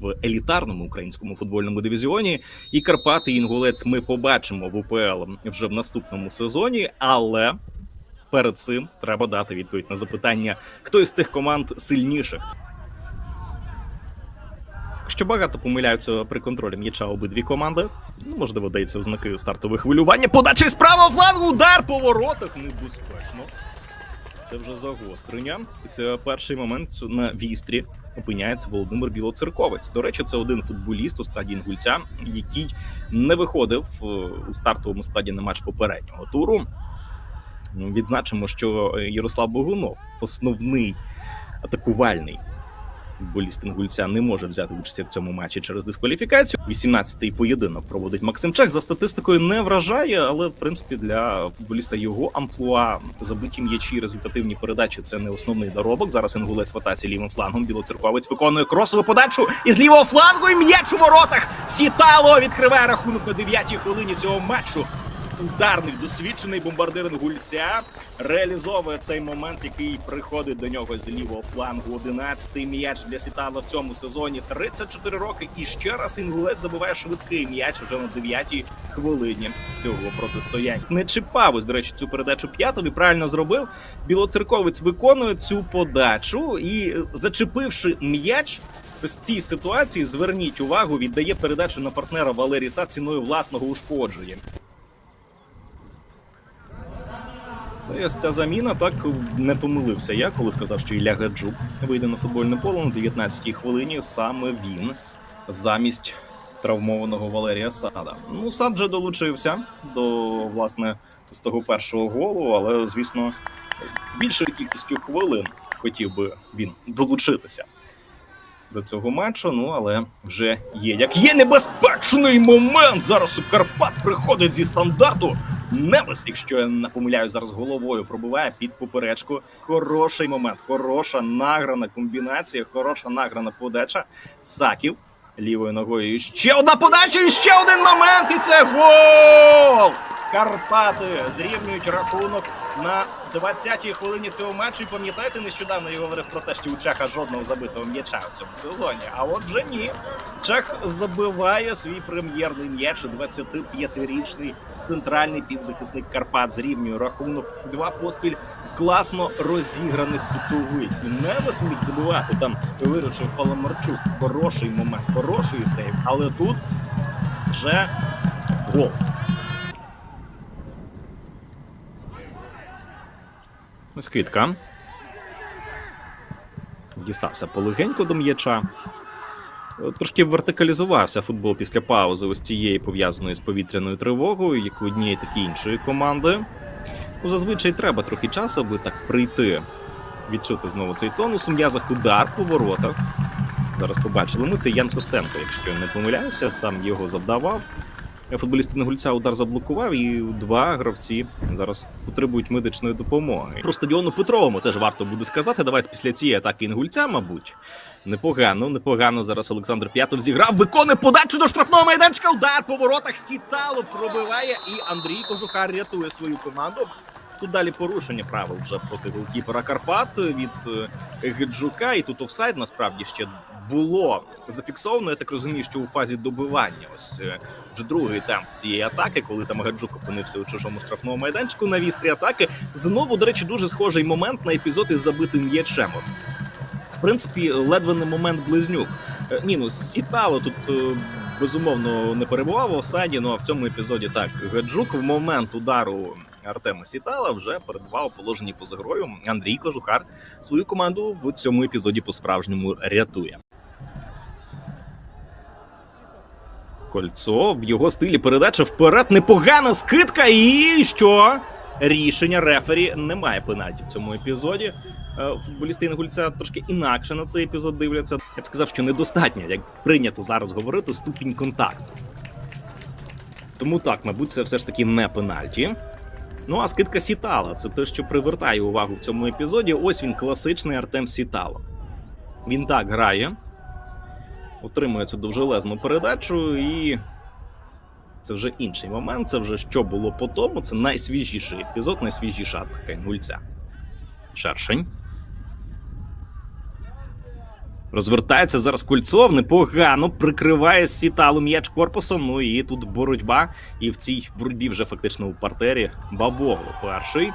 в елітарному українському футбольному дивізіоні. І Карпати і Інгулець ми побачимо в УПЛ вже в наступному сезоні, але. Перед цим треба дати відповідь на запитання, хто із тих команд сильніших. Що багато помиляються при контролі м'яча обидві команди. Ну, можливо, дається в знаки стартових хвилювання. Подача з правого флангу, удар по воротах. Небезпечно. Це вже загострення. І це перший момент на вістрі опиняється Володимир Білоцерковець. До речі, це один футболіст у стадії інгульця, який не виходив е, у стартовому складі на матч попереднього туру. Відзначимо, що Ярослав Богунов, основний атакувальний футболіст інгульця, не може взяти участь в цьому матчі через дискваліфікацію. 18-й поєдинок проводить Максим Чех. За статистикою не вражає, але в принципі для футболіста його амплуа забиті м'ячі, результативні передачі це не основний доробок. Зараз інгулець в атаці лівим флангом. Білоцерковець виконує кросову подачу із лівого флангу і м'яч у воротах. Сітало відкриває рахунок на 9-й хвилині цього матчу. Ударний досвідчений бомбардир інгульця реалізовує цей момент, який приходить до нього з лівого флангу. 11-й м'яч для Сітала в цьому сезоні. 34 роки. І ще раз інгулець забиває швидкий м'яч вже на 9-й хвилині цього протистояння. Не чіпав ось, до речі, цю передачу п'ятові. Правильно зробив. Білоцерковець виконує цю подачу і, зачепивши м'яч. В цій ситуації зверніть увагу, віддає передачу на партнера Валерій Сад ціною власного ушкодження. Ну, і ось ця заміна так не помилився я, коли сказав, що Ілля Гаджук вийде на футбольне поле на 19-й хвилині. Саме він замість травмованого Валерія Сада. Ну, сад вже долучився до власне з того першого голу, але звісно, більшою кількістю хвилин хотів би він долучитися до цього матчу. Ну але вже є як є небезпечний момент. Зараз у Карпат приходить зі стандарту. Невес, якщо я не помиляю, зараз головою пробиває під поперечку. Хороший момент, хороша награна комбінація, хороша награна подача. Саків лівою ногою. Ще одна подача, і ще один момент. І це гол! Карпати зрівнюють рахунок на 20-й хвилині цього матчу. І пам'ятаєте, нещодавно я говорив про те, що у Чеха жодного забитого м'яча у цьому сезоні. А от вже ні. Чех забиває свій прем'єрний м'яч. 25-річний центральний півзахисник Карпат зрівнює рахунок. Два поспіль класно розіграних кутових. Невес міг забивати там. Виручив Паламарчук. Хороший момент, хороший сейв. Але тут вже гол. Скидка. Дістався полегенько до м'яча. Трошки вертикалізувався футбол після паузи ось цієї пов'язаної з повітряною тривогою, як у однієї, так і іншої команди. Ну, зазвичай треба трохи часу, аби так прийти, відчути знову цей тонус. У м'язах удар по воротах. Зараз побачили. Ми це Ян Костенко, якщо я не помиляюся, там його завдавав. Футболіст Інгульця удар заблокував, і два гравці зараз потребують медичної допомоги. Про стадіону Петровому теж варто буде сказати. Давайте після цієї атаки Інгульця, мабуть. Непогано, непогано. Зараз Олександр П'ятов зіграв, виконує подачу до штрафного майданчика. Удар по воротах сітало пробиває, і Андрій Кожухар рятує свою команду. Тут далі порушення правил вже проти голкіпера Карпат від е, Гиджука. І тут офсайд насправді ще було зафіксовано. Я так розумію, що у фазі добивання. Ось е, вже другий темп цієї атаки, коли там Гаджук опинився у чужому штрафному майданчику на вістрі атаки. Знову, до речі, дуже схожий момент на епізод із забитим м'ячем. В принципі, ледве не момент близнюк. Е, Ні, ну сітало тут. е, Безумовно не перебував в офсайді, ну а в цьому епізоді так Гаджук в момент удару Артема Сітала вже передавав у положенні поза грою. Андрій Кожухар свою команду в цьому епізоді по-справжньому рятує. Кольцо в його стилі передача вперед. Непогана скидка. І що? Рішення рефері немає пенальті в цьому епізоді. Е, Футболісти Інгульця трошки інакше на цей епізод дивляться. Я б сказав, що недостатньо, як прийнято зараз говорити, ступінь контакту. Тому так, мабуть, це все ж таки не пенальті. Ну а скидка Сітала це те, що привертає увагу в цьому епізоді. Ось він класичний Артем Сітало. Він так грає, отримує цю довжелезну передачу, і це вже інший момент. Це вже що було по тому. Це найсвіжіший епізод, найсвіжіша атака інгульця. Шершень. Розвертається зараз Кульцов, непогано прикриває сіталу м'яч корпусом. Ну і тут боротьба. І в цій боротьбі вже фактично у партері Бабогло перший.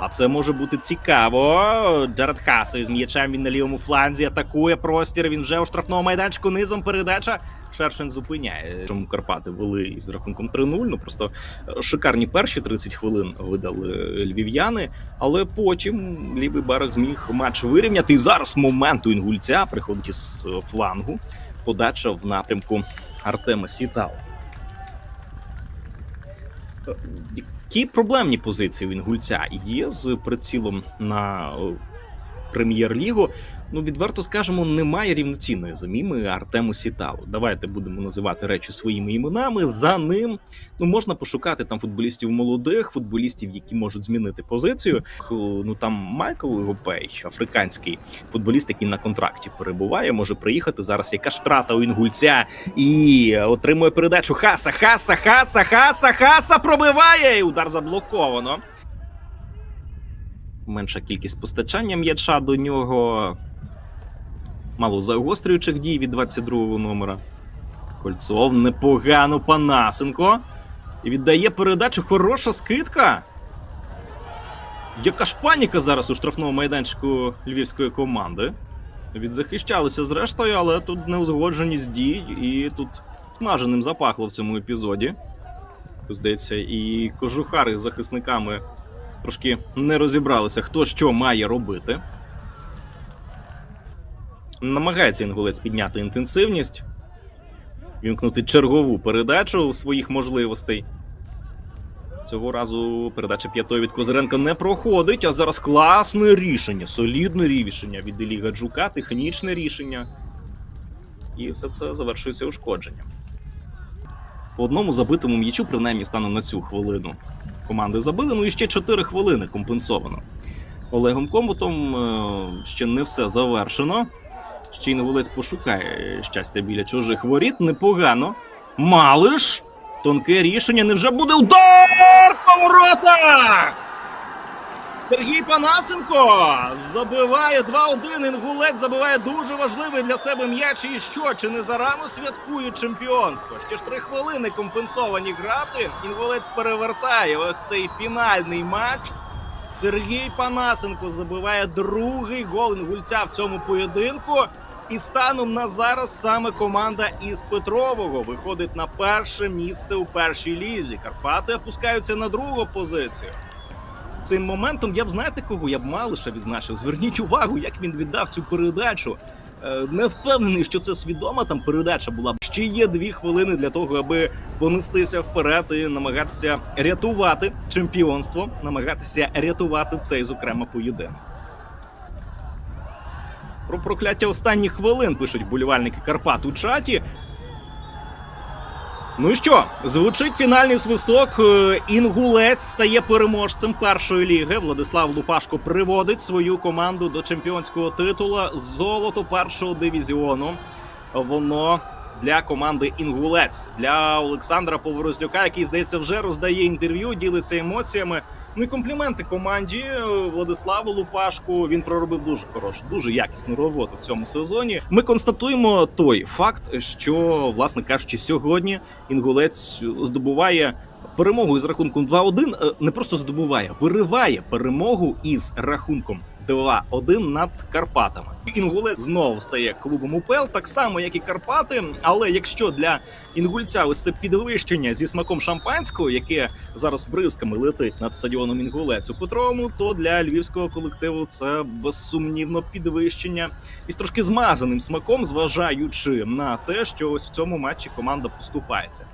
А це може бути цікаво. Джаред Хаса із м'ячем він на лівому фланзі атакує простір. Він вже у штрафному майданчику низом передача. Шершин зупиняє. Чому Карпати вели із рахунком 3-0. Ну просто е, шикарні перші 30 хвилин видали львів'яни, але потім лівий берег зміг матч вирівняти. І зараз момент у інгульця приходить із е, флангу. Подача в напрямку Артема Сітал. Які проблемні позиції у інгульця є з прицілом на е, прем'єр-лігу. Ну, відверто скажемо, немає рівноцінної заміни Артему Сіталу. Давайте будемо називати речі своїми іменами. За ним ну можна пошукати там футболістів молодих, футболістів, які можуть змінити позицію. Ну там Майкл Гопей, африканський футболіст, який на контракті перебуває, може приїхати зараз. Яка ж втрата у інгульця і отримує передачу. Хаса, хаса, хаса, хаса, хаса пробиває. І удар заблоковано. Менша кількість постачання м'яча до нього. Мало загострюючих дій від 22-го номера. Кольцов непогано Панасенко. І віддає передачу. Хороша скидка. Яка ж паніка зараз у штрафному майданчику львівської команди. Відзахищалися зрештою, але тут неузгодженість дій, і тут смаженим запахло в цьому епізоді. Здається, і кожухари з захисниками трошки не розібралися, хто що має робити. Намагається інгулець підняти інтенсивність, вімкнути чергову передачу своїх можливостей. Цього разу передача п'ятої від Козиренка не проходить, а зараз класне рішення, солідне рішення від Ілі Гаджука, технічне рішення. І все це завершується ушкодженням. По одному забитому м'ячу, принаймні станом на цю хвилину, команди забили, ну і ще 4 хвилини компенсовано. Олегом Комутом е, ще не все завершено. Ще й Новолець пошукає щастя біля чужих воріт. Непогано. Малиш! Тонке рішення. Невже буде удар по? Сергій Панасенко забиває 2-1. Інгулець забиває дуже важливий для себе м'яч. І що? Чи не зарано святкує чемпіонство? Ще ж три хвилини компенсовані грати. Інгулець перевертає ось цей фінальний матч. Сергій Панасенко забиває другий гол інгульця в цьому поєдинку. І станом на зараз саме команда із Петрового виходить на перше місце у першій лізі. Карпати опускаються на другу позицію. Цим моментом я б знаєте кого? Я б Малиша відзначив. Зверніть увагу, як він віддав цю передачу. Е, Не впевнений, що це свідома там передача була. Ще є дві хвилини для того, аби понестися вперед і намагатися рятувати чемпіонство, намагатися рятувати цей, зокрема, поєдинок. Про прокляття останніх хвилин пишуть вболівальники Карпат у чаті. Ну що, звучить фінальний свисток. Е, Інгулець стає переможцем першої ліги. Владислав Лупашко приводить свою команду до чемпіонського титула золото першого дивізіону. Воно для команди Інгулець для Олександра Поворознюка, який здається вже роздає інтерв'ю, ділиться емоціями. Ну і компліменти команді е, Владиславу Лупашку. Він проробив дуже хорошу, дуже якісну роботу в цьому сезоні. Ми констатуємо той факт, що, власне кажучи, сьогодні інгулець здобуває. Перемогу із рахунком 2-1 е, не просто здобуває, вириває перемогу із рахунком 2-1 над Карпатами. Інгулець знову стає клубом УПЛ, так само як і Карпати. Але якщо для інгульця ось це підвищення зі смаком шампанського, яке зараз бризками летить над стадіоном Інгулець у Петровому, то для львівського колективу це безсумнівно підвищення із трошки змазаним смаком, зважаючи на те, що ось в цьому матчі команда поступається.